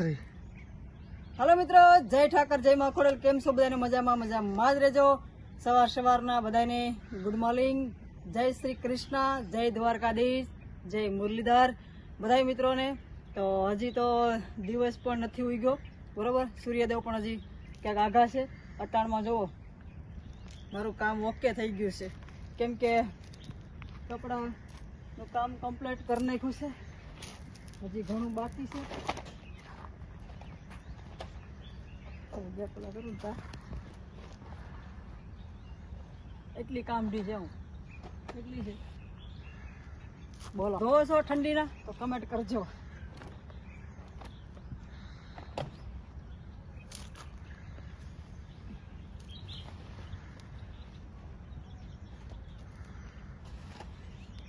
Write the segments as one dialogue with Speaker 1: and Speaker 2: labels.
Speaker 1: Three
Speaker 2: હાલો મિત્રો, જય ઠાકર, જય માં ખોડલ. કેમ છો બધાને? મજામાં મજામાં. જ રહેજો. સવાર સવારના બધાને ગુડ મોર્નિંગ જય શ્રી કૃષ્ણ, જય દ્વારકાધીશ, જય મુરલીધર. બધા મિત્રોને, તો હજી તો દિવસ પણ નથી ઉગ્યો, બરોબર? સૂર્યદેવ પણ હજી ક્યાંક આઘા છે. અટાણમાં જુઓ, મારું કામ ઓકે થઈ ગયું છે. કેમ કે કપડાનું કામ કમ્પ્લીટ કરી નાખ્યું છે. હજી ઘણું બાકી છે. બે કરું તા. એટલી કામડી છે હું. એટલી છે? બોલો. જોવો છો ઠંડીના તો કમેન્ટ કરજો.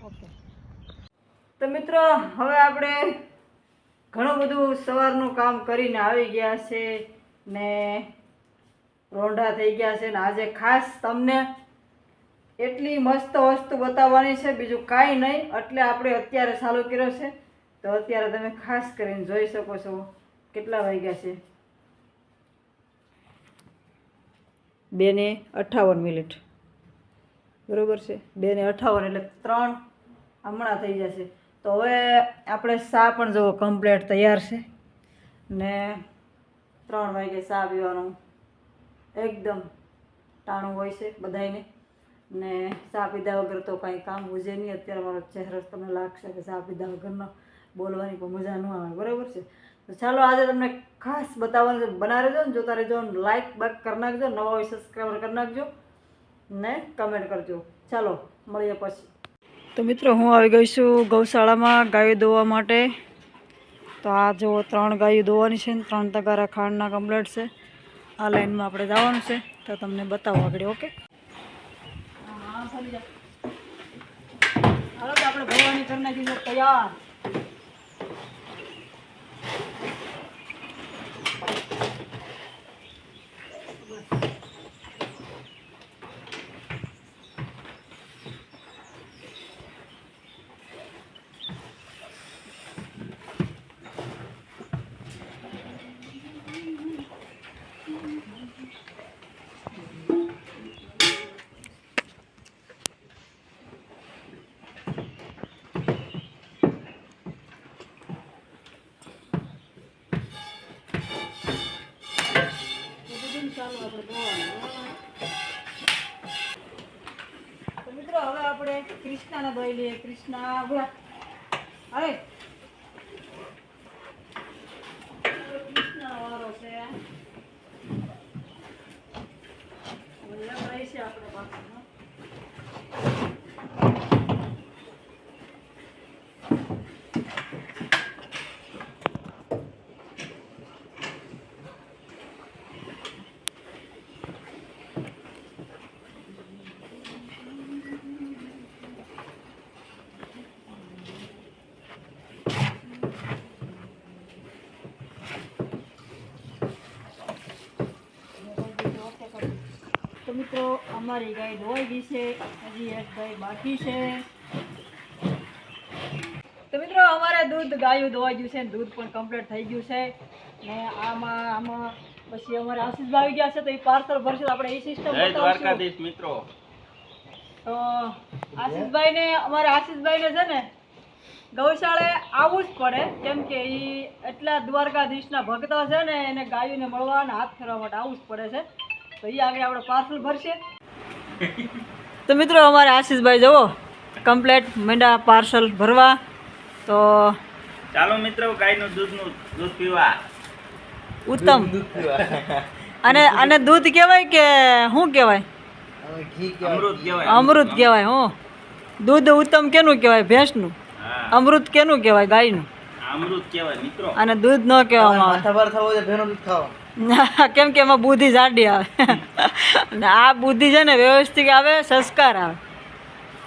Speaker 2: ઓકે. તો મિત્રો હવે આપણે ઘણું બધું સવારનું કામ કરીને આવી ગયા છે. ને રોંઢા થઈ ગયા છે ને આજે ખાસ તમને એટલી મસ્ત વસ્તુ બતાવવાની છે, બીજું કાંઈ નહીં. એટલે આપણે અત્યારે ચાલુ કર્યો છે. તો અત્યારે તમે ખાસ કરીને જોઈ શકો છો કેટલા વાગ્યા છે. બે ને અઠાવન મિનિટ. બરાબર છે? બે ને અઠાવન એટલે ત્રણ હમણાં થઈ જશે. તો હવે આપણે સા પણ જુઓ કમ્પ્લેટ તૈયાર છે. ને ત્રણ વાગે ચા પીવાનું. એકદમ ટાણું હોય છે બધાયને. ને ચા પીધા વગર તો કાંઈ કામ ઉજે નહીં. અત્યારે મારો ચહેરો તમને લાગશે કે ચા પીધા વગરનો બોલવાની પણ મજા ન આવે. બરાબર છે? તો ચાલો આજે તમને ખાસ બતાવવાનું છે. બના રહેજો ને, જોતા રહેજો લાઇક બાક કરી નાખજો. નવા હોય સબસ્ક્રાઈબર કરી નાખજો. ને કમેન્ટ કરજો. ચાલો, મળીએ પછી. તો મિત્રો, હું આવી ગઈ છું ગૌશાળામાં ગાયો દોવા માટે. તો આ જો ત્રણ ગાયો દોવાની છે ને, ત્રણ તગારા ખાંડના કમ્પ્લેટ છે. આ લાઈનમાં આપણે જવાનું છે, તો તમને બતાવો આગળ, ઓકે? આપણે ભવાની કરી નાખી આપણે તો મિત્રો, હવે આપણે કૃષ્ણાને ધોઈ લઈએ. કૃષ્ણ, ઊભા. હવે. કૃષ્ણનો વારો છે આપણે પાછું, હો. તો મિત્રો અમારી ગાય ધોવાઈ ગઈ છે. હજી એક ગાય બાકી છે. તો મિત્રો અમારે દૂધ ગાયું ધોવાઈ ગયું છે દૂધ પણ કમ્પ્લીટ થઈ ગયું છે. ને આમાં આમાં પછી અમારે આશીષ આવી ગયા છે તો એ પાર્સલ ભરશે. આપણે એ સિસ્ટમ
Speaker 3: દ્વારકાધીશ મિત્રો.
Speaker 2: તો આશીષભાઈને અમારે આશીષભાઈને છે ને ગૌશાળે આવવું જ પડે. કેમ કે એ એટલા દ્વારકાધીશના ભક્તો છે ને એને ગાયોને મળવા અને હાથ ફેરવા માટે આવવું જ પડે છે. તો એ આગળ આપણે પાર્સલ ભરશે. તો મિત્રો અમારે આશીષભાઈ જવો કમ્પ્લેટ મંડા પાર્સલ ભરવા. તો
Speaker 3: ચાલો મિત્રો ગાયનું દૂધનું દૂધ પીવા.
Speaker 2: ઉત્તમ. અને અને દૂધ કહેવાય કે શું કહેવાય?
Speaker 3: અમૃત કહેવાય.
Speaker 2: અમૃત હું. દૂધ ઉત્તમ કેનું કહેવાય? ભેંસનું. અમૃત કેનું કહેવાય? ગાયનું.
Speaker 3: અમૃત કહેવાય મિત્રો.
Speaker 2: અને દૂધ ન કહેવામાં આવે. કેમ કે એમાં બુદ્ધિ જાડી આવે. ને આ બુદ્ધિ છે ને વ્યવસ્થિત આવે સંસ્કાર આવે.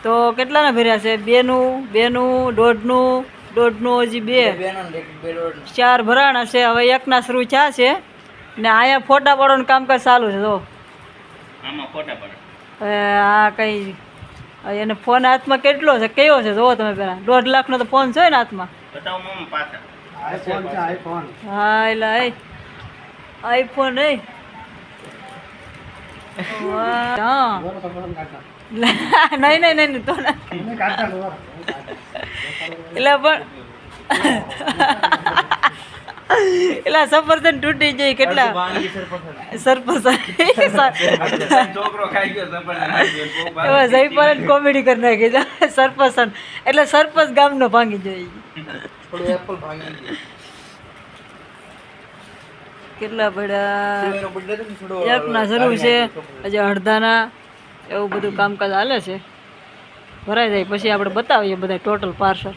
Speaker 2: તો કેટલાના ભર્યા છે? બેનું બેનું દોઢનું દોઢનું હજી બે. ચાર ભરાણા છે. હવે એકના શરૂ ચા છે. ને અહીંયા ફોટા પાડવાનું કામકાજ ચાલુ છે
Speaker 3: તો
Speaker 2: હા આ કંઈ એને ફોન હાથમાં કેટલો છે? કયો છે? જોવો તમે પહેલાં. દોઢ લાખનો તો ફોન છે ને હાથમાં.
Speaker 3: બતાવો મામા પાછા.
Speaker 1: આઈફોન છે આઈફોન
Speaker 2: હા એટલે આઈફોન એ. નહીં નહીં નહીં તો એટલે પણ એલા સફરજન તૂટી જાય કેટલા? જયપાલ કોમેડી કરી નાખી સરપંચ. એટલે સરપંચ ગામનો ભાંગી જાય
Speaker 1: થોડું એપલ ભાંગી ગયું
Speaker 2: કેટલા પડ્યા? એકના જરૂર છે હજી અડધાના એવું બધું કામકાજ હાલે છે. ભરાઈ જાય. પછી આપણે બતાવીએ બધા ટોટલ પાર્સલ